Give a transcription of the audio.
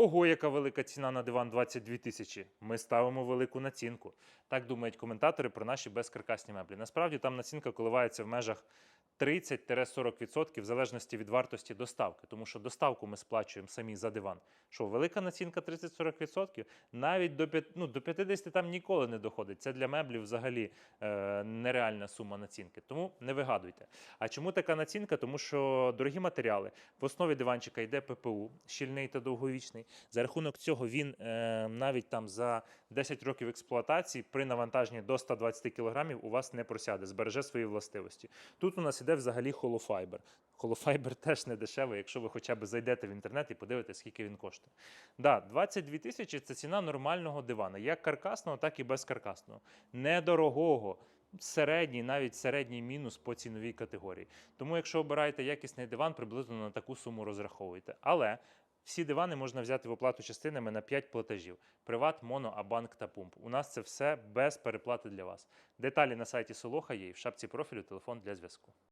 Ого, яка велика ціна на диван 22 тисячі. Ми ставимо велику націнку. Так думають коментатори про наші безкаркасні меблі. Насправді там націнка коливається в межах 30-40% в залежності від вартості доставки, тому що доставку ми сплачуємо самі за диван. Що велика націнка 30-40%, навіть до, ну, до 50 там ніколи не доходить. Це для меблів взагалі е, нереальна сума націнки. Тому не вигадуйте. А чому така націнка? Тому що дорогі матеріали. В основі диванчика йде ППУ, щільний та довговічний. За рахунок цього він е, навіть там за 10 років експлуатації при навантаженні до 120 кг у вас не просяде, збереже свої властивості. Тут у нас іде взагалі холофайбер. Холофайбер теж не дешевий, якщо ви хоча б зайдете в інтернет і подивитесь, скільки він коштує. Да, 22 тисячі це ціна нормального дивана, як каркасного, так і безкаркасного. Недорогого. Середній, навіть середній мінус по ціновій категорії. Тому, якщо обираєте якісний диван, приблизно на таку суму розраховуйте. Але всі дивани можна взяти в оплату частинами на 5 платежів: Приват, Моно, Абанк та Пумп. У нас це все без переплати для вас. Деталі на сайті Солоха є і в шапці профілю телефон для зв'язку.